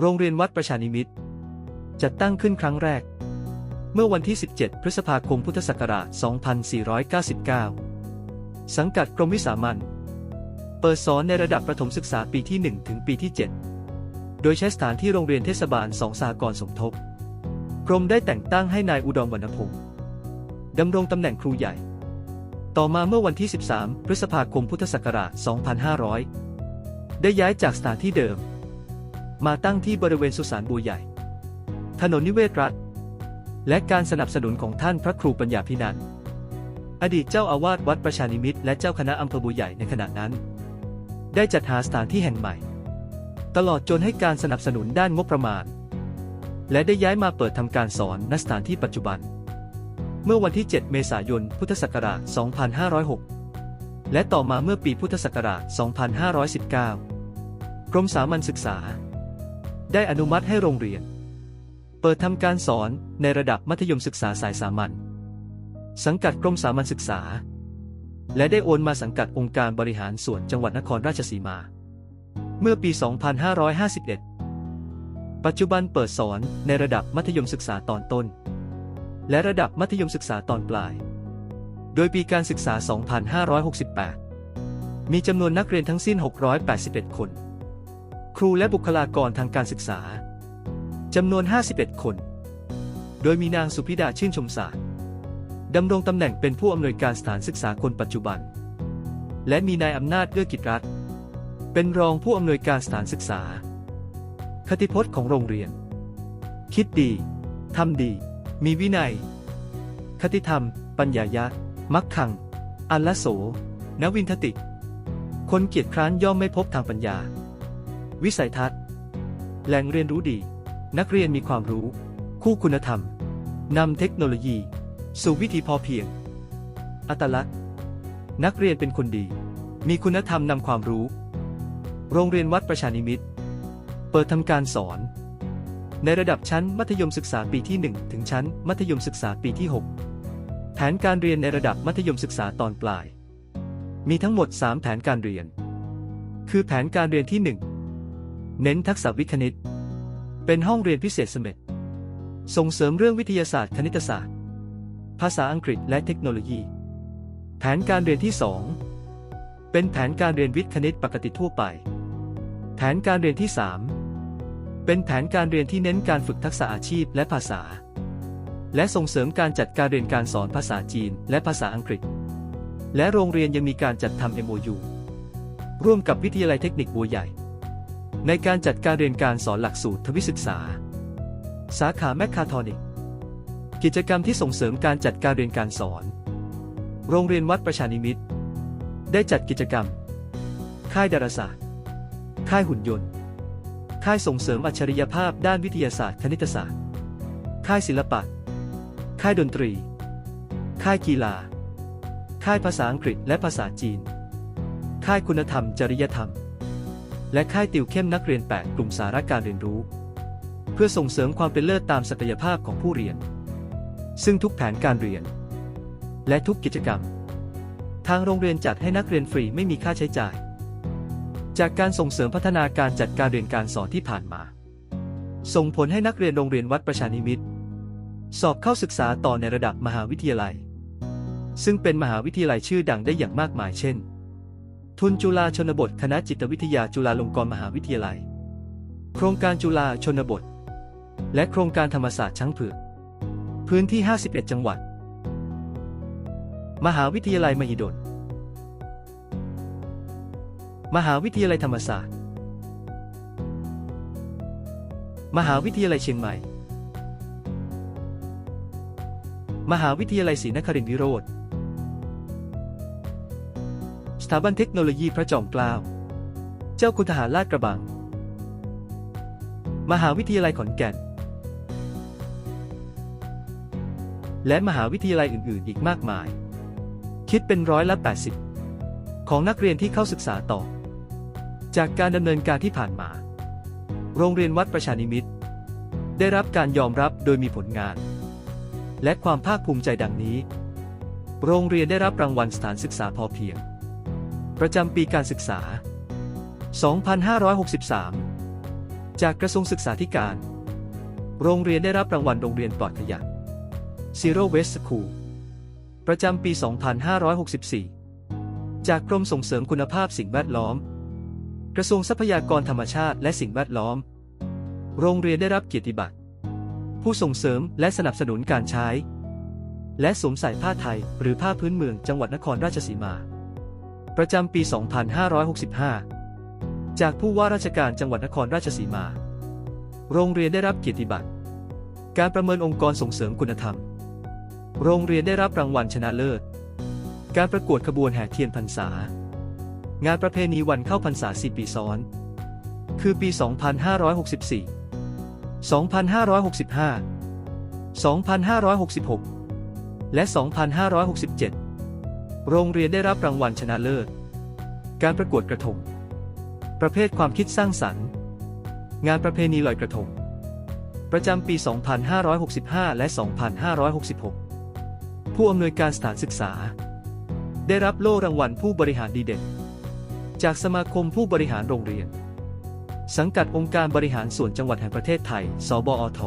โรงเรียนวัดประชานิมิตจัดตั้งขึ้นครั้งแรก เมื่อวันที่ 17 พฤษภาคมพุทธศักราช 2499 สังกัดกรมวิสามัญเปิดสอนในระดับประถมศึกษาปีที่ 1 ถึงปีที่ 7 โดยใช้สถานที่โรงเรียนเทศบาลสองสากรสมทบ กรมได้แต่งตั้งให้นายอุดมวรรณพงศ์ดำรงตำแหน่งครูใหญ่ ต่อมาเมื่อวันที่ 13 พฤษภาคมพุทธศักราช 2500 ได้ย้ายจากสถานที่เดิม มาตั้งที่บริเวณสุสานบัวใหญ่ ถนนนิเวศรัฐ และการสนับสนุนของท่านพระครูปัญญาพินันอดีตเจ้าอาวาสวัดประชานิมิตและเจ้าคณะอำเภอบัวใหญ่ในขณะนั้น ได้จัดหาสถานที่แห่งใหม่ ตลอดจนให้การสนับสนุนด้านงบประมาณ และได้ย้ายมาเปิดทำการสอนณสถานที่ปัจจุบัน เมื่อวันที่ 7 เมษายน พุทธศักราช 2506 และต่อมาเมื่อปีพุทธศักราช 2519 กรมสามัญศึกษา ได้อนุมัติให้โรงเรียน เปิดทำการสอนในระดับมัธยมศึกษาสายสามัญสังกัดกรมสามัญศึกษา และได้โอนมาสังกัดองค์การบริหารส่วนจังหวัดนครราชสีมา เมื่อปี 2551 ปัจจุบันเปิดสอนในระดับมัธยมศึกษาตอนต้น และระดับมัธยมศึกษาตอนปลาย โดยปีการศึกษา 2568 มีจำนวนนักเรียนทั้งสิ้น 681 คน ครูและบุคลากรทางการศึกษาจำนวน 51 คน โดยมีนางสุพิดาชื่นชมศาสตร์ดำรงตำแหน่งเป็นผู้อำนวยการสถานศึกษาคนปัจจุบัน และมีนายอำนาจเอื้อกิจรัตน์เป็นรองผู้อำนวยการสถานศึกษา คติพจน์ของโรงเรียน คิดดี ทำดี มีวินัย คติธรรม ปัญญายะ มักขัง อัลละโส นวินทติ คนเกียจคร้านย่อมไม่พบทางปัญญา วิสัยทัศน์ แหล่งเรียนรู้ดี นักเรียนมีความรู้ คู่คุณธรรมนำเทคโนโลยี สู่วิธีพอเพียง อัตลักษณ์ นักเรียนเป็นคนดี มีคุณธรรมนำความรู้ โรงเรียนวัดประชานิมิต เปิดทำการสอน ในระดับชั้นมัธยมศึกษาปีที่ 1 ถึงชั้นมัธยมศึกษาปีที่ 6 แผนการเรียนในระดับมัธยมศึกษาตอนปลาย มีทั้งหมด 3 แผนการเรียน คือแผนการเรียนที่1 เน้นทักษะวิคณิต เป็นห้องเรียนพิเศษเสม็ดส่งเสริมเรื่องวิทยาศาสตร์คณิตศาสตร์ ภาษาอังกฤษและเทคโนโลยี แผนการเรียนที่ 2 เป็นแผนการเรียนวิทย์คณิตปกติทั่วไป แผนการเรียนที่ 3 เป็นแผนการเรียนที่เน้นการฝึกทักษะอาชีพและภาษา และส่งเสริมการจัดการเรียนการสอนภาษาจีนและภาษาอังกฤษ และโรงเรียนยังมีการจัดทำ MOU ร่วมกับวิทยาลัยเทคนิคบัวใหญ่ ในการจัดการเรียนการสอนหลักสูตรทวิศึกษา สาขาแมคคาทอนิก กิจกรรมที่ส่งเสริมการจัดการเรียนการสอน โรงเรียนวัดประชานิมิตได้จัดกิจกรรม ค่ายดาราศาสตร์ ค่ายหุ่นยนต์ ค่ายส่งเสริมอัจฉริยภาพด้านวิทยาศาสตร์คณิตศาสตร์ ค่ายศิลปะ ค่ายดนตรี ค่ายกีฬา ค่ายภาษาอังกฤษและภาษาจีน ค่ายคุณธรรมจริยธรรม และค่ายติวเข้มนักเรียน 8 กลุ่มสาระการเรียนรู้ เพื่อส่งเสริมความเป็นเลิศตามศักยภาพของผู้เรียน ซึ่งทุกแผนการเรียน และทุกกิจกรรม ทางโรงเรียนจัดให้นักเรียนฟรีไม่มีค่าใช้จ่าย จากการส่งเสริมพัฒนาการจัดการเรียนการสอนที่ผ่านมา ส่งผลให้นักเรียนโรงเรียนวัดประชานิมิตสอบเข้าศึกษาต่อในระดับมหาวิทยาลัย ซึ่งเป็นมหาวิทยาลัยชื่อดังได้อย่างมากมายเช่น ทุนจุฬาชนบท คณะจิตวิทยาจุฬาลงกรณ์มหาวิทยาลัย โครงการจุฬาชนบท และโครงการธรรมศาสตร์ช้างเผือก พื้นที่ 51 จังหวัด มหาวิทยาลัยมหิดล มหาวิทยาลัยธรรมศาสตร์ มหาวิทยาลัยเชียงใหม่ มหาวิทยาลัยศรีนครินทรวิโรธ ถาบันเทคโนโลยีพระจอมเกล้า เจ้าคุณทหารลาดกระบัง มหาวิทยาลัยขอนแก่น และมหาวิทยาลัยอื่น ๆ อีกมากมาย คิดเป็นร้อยละ 80 ของนักเรียนที่เข้าศึกษาต่อ จากการดำเนินการที่ผ่านมา โรงเรียนวัดประชานิมิตรได้รับการยอมรับโดยมีผลงาน และความภาคภูมิใจดังนี้ โรงเรียนได้รับรางวัลสถานศึกษาพอเพียง ประจำปีการศึกษา 2563 จากกระทรวงศึกษาธิการ โรงเรียนได้รับรางวัลโรงเรียนปลอดขยะ Zero Waste School ประจำปี 2564 จากกรมส่งเสริมคุณภาพสิ่งแวดล้อม กระทรวงทรัพยากรธรรมชาติและสิ่งแวดล้อม โรงเรียนได้รับเกียรติบัตร ผู้ส่งเสริมและสนับสนุนการใช้ และสวมใส่ผ้าไทยหรือผ้าพื้นเมืองจังหวัดนครราชสีมา ประจำปี 2565 จากผู้ว่าราชการจังหวัดนครราชสีมา โรงเรียนได้รับเกียรติบัตร การประเมินองค์กรส่งเสริมคุณธรรม โรงเรียนได้รับรางวัลชนะเลิศ การประกวดขบวนแห่เทียนพรรษา งานประเพณีวันเข้าพรรษา4ปีซ้อน คือปี 2564 2565 2566 และ 2567 โรงเรียนได้รับรางวัลชนะเลิศ การประกวดกระทง ประเภทความคิดสร้างสรรค์ งานประเพณีลอยกระทง ประจำปี 2565 และ 2566 ผู้อำนวยการสถานศึกษา ได้รับโล่รางวัลผู้บริหารดีเด่น จากสมาคมผู้บริหารโรงเรียน สังกัดองค์การบริหารส่วนจังหวัดแห่งประเทศไทย สบอท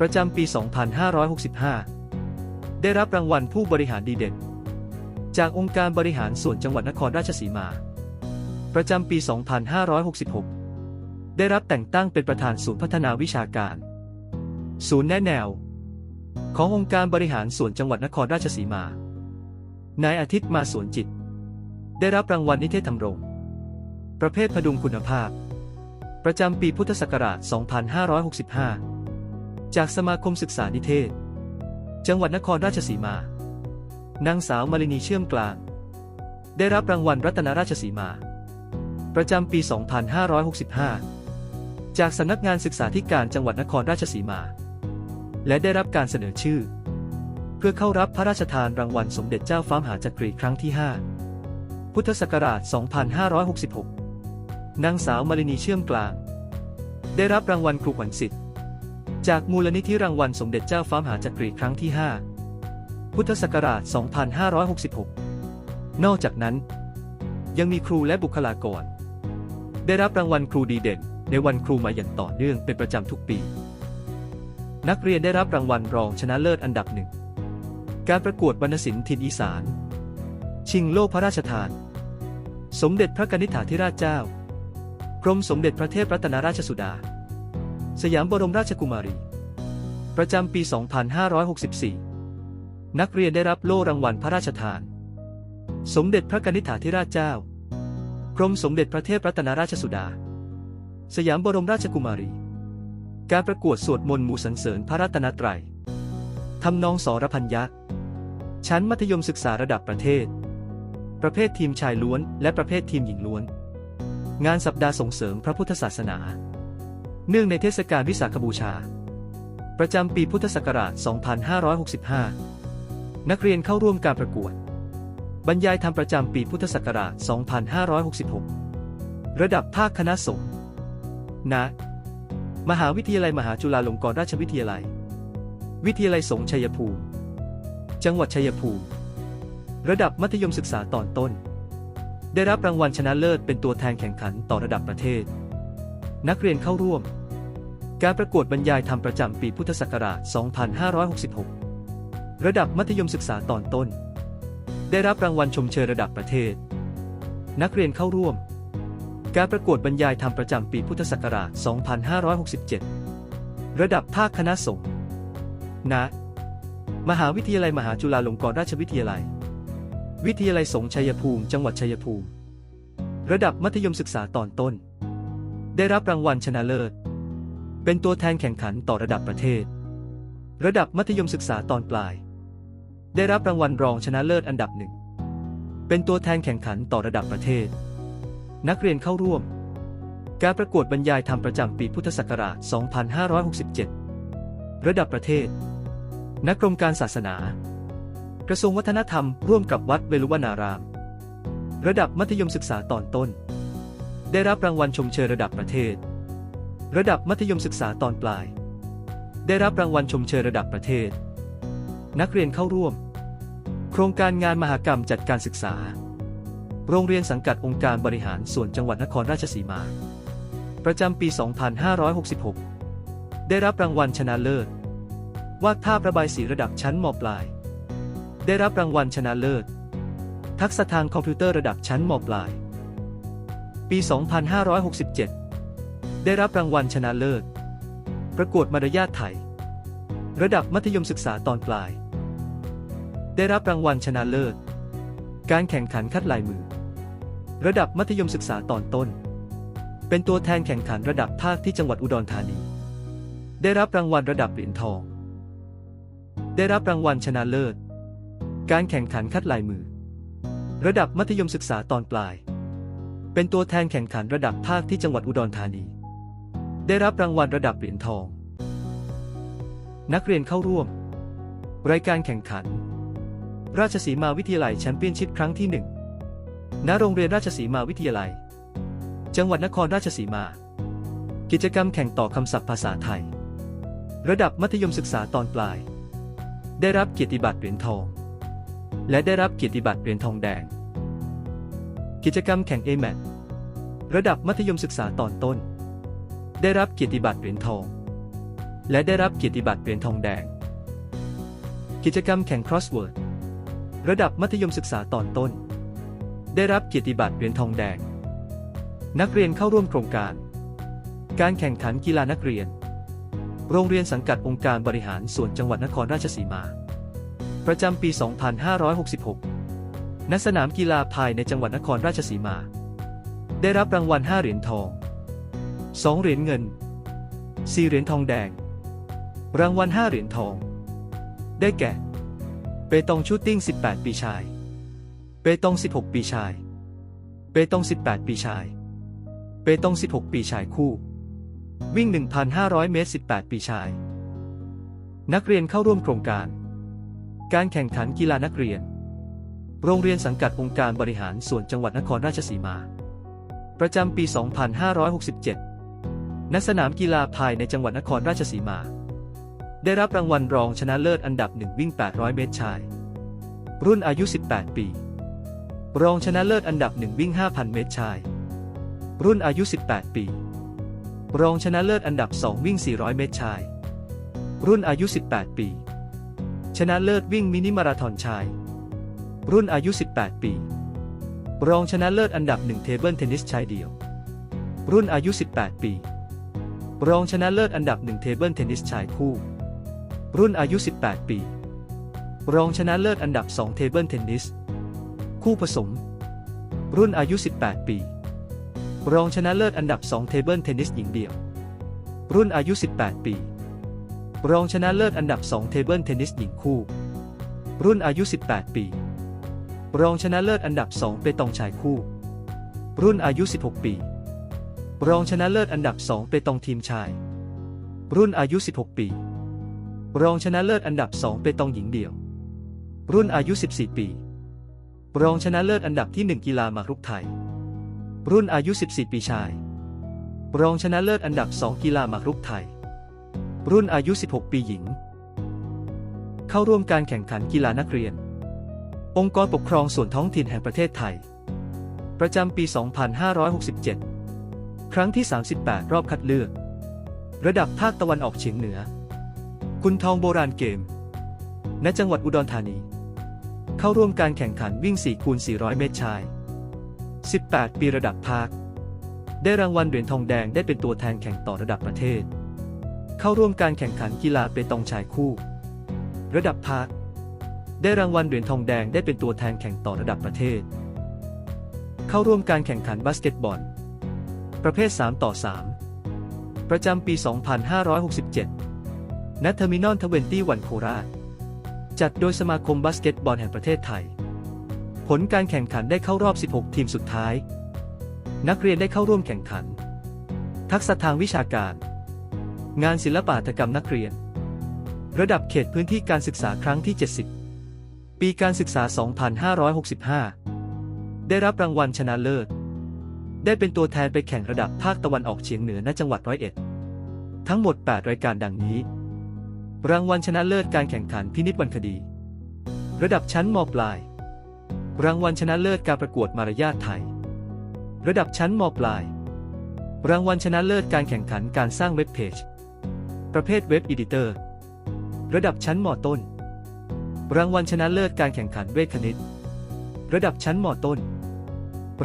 ประจำปี 2565 ได้รับรางวัลผู้บริหารดีเด่น จากองค์การบริหารส่วนจังหวัดนครราชสีมา ประจำปี 2566 ได้รับแต่งตั้งเป็นประธานศูนย์พัฒนาวิชาการ ศูนย์แนะแนว ขององค์การบริหารส่วนจังหวัดนครราชสีมา นายอาทิตย์มาสวนจิต ได้รับรางวัลนิเทศธรรมรง ประเภทพดุงคุณภาพ ประจำปีพุทธศักราช 2565 จากสมาคมศึกษานิเทศ จังหวัดนครราชสีมา นางสาวมารินีเชื่อมกลาง ได้รับรางวัลรัตนราชสีมา ประจำปี 2565 จากสำนักงานศึกษาธิการจังหวัดนครราชสีมา และได้รับการเสนอชื่อ เพื่อเข้ารับพระราชทานรางวัลสมเด็จเจ้าฟ้ามหาจักรีครั้งที่ 5 พุทธศักราช 2566 นางสาวมารินีเชื่อมกลาง ได้รับรางวัลครูขวัญสิทธิ์ จากมูลนิธิรางวัลสมเด็จเจ้าฟ้ามหาจักรีครั้งที่ 5 พุทธศักราช 2566 นอกจากนั้น ยังมีครูและบุคลากร ได้รับรางวัลครูดีเด่น ในวันครูมาอย่างต่อเนื่องเป็นประจำทุกปี นักเรียนได้รับรางวัลรองชนะเลิศอันดับหนึ่ง การประกวดวรรณศิลป์ถิ่นอีสาน ชิงโล่พระราชทาน สมเด็จพระกนิษฐาธิราชเจ้ากรมสมเด็จพระเทพรัตนราชสุดา สยามบรมราชกุมารี ประจำปี 2564 นักเรียนได้รับโล่รางวัลพระราชทาน สมเด็จพระกนิษฐาธิราชเจ้า กรมสมเด็จพระเทพรัตนราชสุดา สยามบรมราชกุมารี การประกวดสวดมนต์หมู่สรรเสริญพระรัตนตรัยทำนองสรพัญญะชั้นมัธยมศึกษาระดับประเทศ ประเภททีมชายล้วน และประเภททีมหญิงล้วน งานสัปดาห์ส่งเสริมพระพุทธศาสนา เนื่องในเทศกาลวิสาขบูชา ประจำปีพุทธศักราช 2565 นักเรียนเข้าร่วมการประกวด บรรยายธรรมประจำปีพุทธศักราช 2566 ระดับภาคคณะสงฆ์ณมหาวิทยาลัยมหาจุฬาลงกรณราชวิทยาลัย วิทยาลัยสงฆ์ชัยภูมิ จังหวัดชัยภูมิ ระดับมัธยมศึกษาตอนต้น ได้รับรางวัลชนะเลิศเป็นตัวแทนแข่งขันต่อระดับประเทศ นักเรียนเข้าร่วม การประกวดบรรยายธรรมประจำปีพุทธศักราช 2566 ระดับมัธยมศึกษาตอนต้น ได้รับรางวัลชมเชยระดับประเทศ นักเรียนเข้าร่วม การประกวดบรรยายธรรมประจำปีพุทธศักราช 2567 ระดับภาคคณะสงฆ์ณมหาวิทยาลัยมหาจุฬาลงกรณราชวิทยาลัย วิทยาลัยสงฆ์ชัยภูมิ จังหวัดชัยภูมิ ระดับมัธยมศึกษาตอนต้น ได้รับรางวัลชนะเลิศ เป็นตัวแทนแข่งขันต่อระดับประเทศ ระดับมัธยมศึกษาตอนปลาย ได้รับรางวัลรองชนะเลิศอันดับหนึ่ง เป็นตัวแทนแข่งขันต่อระดับประเทศ นักเรียนเข้าร่วม การประกวดบรรยายธรรมประจำปีพุทธศักราช 2567 ระดับประเทศ นักกรมการศาสนา กระทรวงวัฒนธรรม ร่วมกับวัดเวลุวนาราม ระดับมัธยมศึกษาตอนต้น ได้รับรางวัลชมเชยระดับประเทศ ระดับมัธยมศึกษาตอนปลาย ได้รับรางวัลชมเชยระดับประเทศ นักเรียนเข้าร่วม โครงการงานมหกรรมจัดการศึกษา โรงเรียนสังกัดองค์การบริหารส่วนจังหวัดนครราชสีมา ประจำปี 2566 ได้รับรางวัลชนะเลิศ วาดภาพระบายสีระดับชั้นมปลาย ได้รับรางวัลชนะเลิศ ทักษะทางคอมพิวเตอร์ระดับชั้นมปลาย ปี 2567 ได้รับรางวัลชนะเลิศ ประกวดมารยาทไทยระดับมัธยมศึกษาตอนปลาย ได้รับรางวัลชนะเลิศ การแข่งขันคัดลายมือ ระดับมัธยมศึกษาตอนต้น เป็นตัวแทนแข่งขันระดับภาคที่จังหวัดอุดรธานี ได้รับรางวัลระดับเหรียญทอง ได้รับรางวัลชนะเลิศ การแข่งขันคัดลายมือ ระดับมัธยมศึกษาตอนปลาย เป็นตัวแทนแข่งขันระดับภาคที่จังหวัดอุดรธานี ได้รับรางวัลระดับเหรียญทอง นักเรียนเข้าร่วม รายการแข่งขัน ราชสีมาวิทยาลัยแชมเปี้ยนชิพครั้งที่หนึ่งณโรงเรียนราชสีมาวิทยาลัย จังหวัดนครราชสีมา กิจกรรมแข่งต่อคำศัพท์ภาษาไทย ระดับมัธยมศึกษาตอนปลาย ได้รับเกียรติบัตรเหรียญทอง และได้รับเกียรติบัตรเหรียญทองแดง กิจกรรมแข่ง AMAT ระดับมัธยมศึกษาตอนต้น ได้รับเกียรติบัตรเหรียญทอง และได้รับเกียรติบัตรเหรียญทองแดง กิจกรรมแข่ง Crossword ระดับมัธยมศึกษาตอนต้น ได้รับเกียรติบัตรเหรียญทองแดง นักเรียนเข้าร่วมโครงการ การแข่งขันกีฬานักเรียน โรงเรียนสังกัดองค์การบริหารส่วนจังหวัดนครราชสีมา ประจำปี 2566 ณ สนามกีฬาภายในจังหวัดนครราชสีมา ได้รับรางวัล 5 เหรียญทอง 2 เหรียญเงิน 4 เหรียญทองแดง รางวัล 5 เหรียญทอง ได้แก่ เปตองชูตติ้ง 18 ปีชาย เปตอง 16 ปีชาย เปตอง 18 ปีชาย เปตอง 16 ปีชายคู่ วิ่ง 1,500 เมตร 18 ปีชาย นักเรียนเข้าร่วมโครงการ การแข่งขันกีฬานักเรียน โรงเรียนสังกัดองค์การบริหารส่วนจังหวัดนครราชสีมา ประจำปี 2567 ณ สนามกีฬาภายในจังหวัดนครราชสีมา ได้รับรางวัลรองชนะเลิศอันดับหนึ่งวิ่ง 800 เมตรชาย รุ่นอายุ 18 ปี รองชนะเลิศอันดับหนึ่งวิ่ง 5,000 เมตรชาย รุ่นอายุ 18 ปี รองชนะเลิศอันดับ 2 วิ่ง 400 เมตรชาย รุ่นอายุ 18 ปี ชนะเลิศวิ่งมินิมาราธอนชาย รุ่นอายุ 18 ปี รองชนะเลิศอันดับ1เทเบิลเทนนิสชายเดี่ยว รุ่นอายุ 18 ปี รองชนะเลิศอันดับ1เทเบิลเทนนิสชายคู่ รุ่นอายุ 18 ปี รองชนะเลิศอันดับ 2 เทเบิลเทนนิส คู่ผสม รุ่นอายุ 18 ปี รองชนะเลิศอันดับ 2 เทเบิลเทนนิสหญิงเดี่ยว รุ่นอายุ 18 ปี รองชนะเลิศอันดับ 2 เทเบิลเทนนิสหญิงคู่ รุ่นอายุ 18 ปี รองชนะเลิศอันดับ 2 เปตองชายคู่ รุ่นอายุ 16 ปี รองชนะเลิศอันดับ 2 เปตองทีมชาย รุ่นอายุ 16 ปี รองชนะเลิศอันดับ 2 เปตองหญิงเดี่ยว รุ่นอายุ 14 ปี รองชนะเลิศอันดับที่ 1 กีฬามารุกไทย รุ่นอายุ 14 ปีชาย รองชนะเลิศอันดับ 2 กีฬามารุกไทย รุ่นอายุ 16 ปีหญิง เข้าร่วมการแข่งขันกีฬานักเรียน องค์กรปกครองส่วนท้องถิ่นแห่งประเทศไทย ประจำปี 2567 ครั้งที่ 38 รอบคัดเลือก ระดับภาคตะวันออกเฉียงเหนือ คุณทองโบราณเกม ณ จังหวัดอุดรธานี เข้าร่วมการแข่งขันวิ่ง 4 คูณ 400 เมตรชาย 18 ปีระดับภาค ได้รางวัลเหรียญทองแดงได้เป็นตัวแทนแข่งต่อระดับประเทศ เข้าร่วมการแข่งขันกีฬาเปตองชายคู่ ระดับภาค ได้รางวัลเหรียญทองแดงได้เป็นตัวแทนแข่งต่อระดับประเทศ เข้าร่วมการแข่งขันบาสเกตบอล ประเภท 3 ต่อ 3 ประจำปี 2567 ณเทอร์มินอลทเวนตี้วันโคราช จัดโดยสมาคมบาสเกตบอลแห่งประเทศไทย ผลการแข่งขันได้เข้ารอบ 16 ทีมสุดท้าย นักเรียนได้เข้าร่วมแข่งขัน ทักษะทางวิชาการ งานศิลปะหัตถกรรมนักเรียน ระดับเขตพื้นที่การศึกษาครั้งที่ 70 ปีการศึกษา 2565 ได้รับรางวัลชนะเลิศ ได้เป็นตัวแทนไปแข่งระดับภาคตะวันออกเฉียงเหนือณจังหวัดร้อยเอ็ด ทั้งหมด 8 รายการดังนี้ รางวัลชนะเลิศการแข่งขันพินิจวรรณคดี ระดับชั้นมปลาย รางวัลชนะเลิศการประกวดมารยาทไทย ระดับชั้นมปลาย รางวัลชนะเลิศการแข่งขันการสร้างเว็บเพจ ประเภทเว็บอีดิเตอร์ ระดับชั้นมต้น รางวัลชนะเลิศการแข่งขันเวทคณิต ระดับชั้นมต้น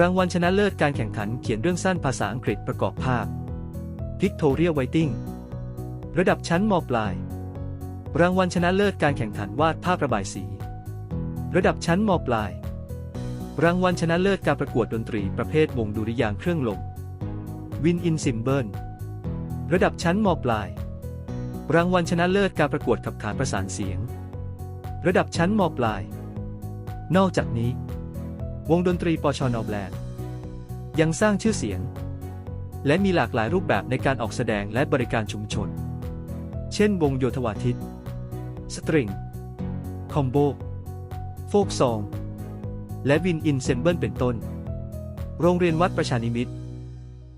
รางวัลชนะเลิศการแข่งขันเขียนเรื่องสั้นภาษาอังกฤษประกอบภาพ Pictorial Writing ระดับชั้นมปลาย รางวัลชนะเลิศการแข่งขันวาดภาพระบายสี ระดับชั้นมปลาย รางวัลชนะเลิศการประกวดดนตรีประเภทวงดุริยางเครื่องลมวินอินซิมเบิลระดับชั้นมปลาย รางวัลชนะเลิศการประกวดขับขานประสานเสียง ระดับชั้นมปลาย นอกจากนี้ วงดนตรีปชนแบลนด์ยังสร้างชื่อเสียง และมีหลากหลายรูปแบบในการออกแสดงและบริการชุมชน เช่นวงโยธวาทิต สตริง คอมโบ โฟกซอง และวินอินเซมเบิลเป็นต้น โรงเรียนวัดประชานิมิต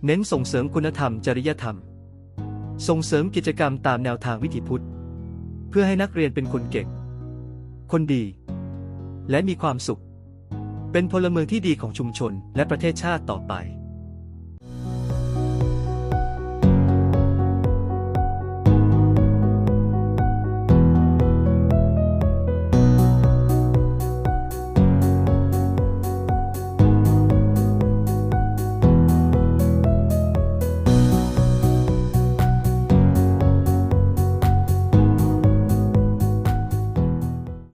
เน้นส่งเสริมคุณธรรมจริยธรรม ส่งเสริมกิจกรรมตามแนวทางวิถีพุทธ เพื่อให้นักเรียนเป็นคนเก่ง คนดี และมีความสุข เป็นพลเมืองที่ดีของชุมชนและประเทศชาติต่อไป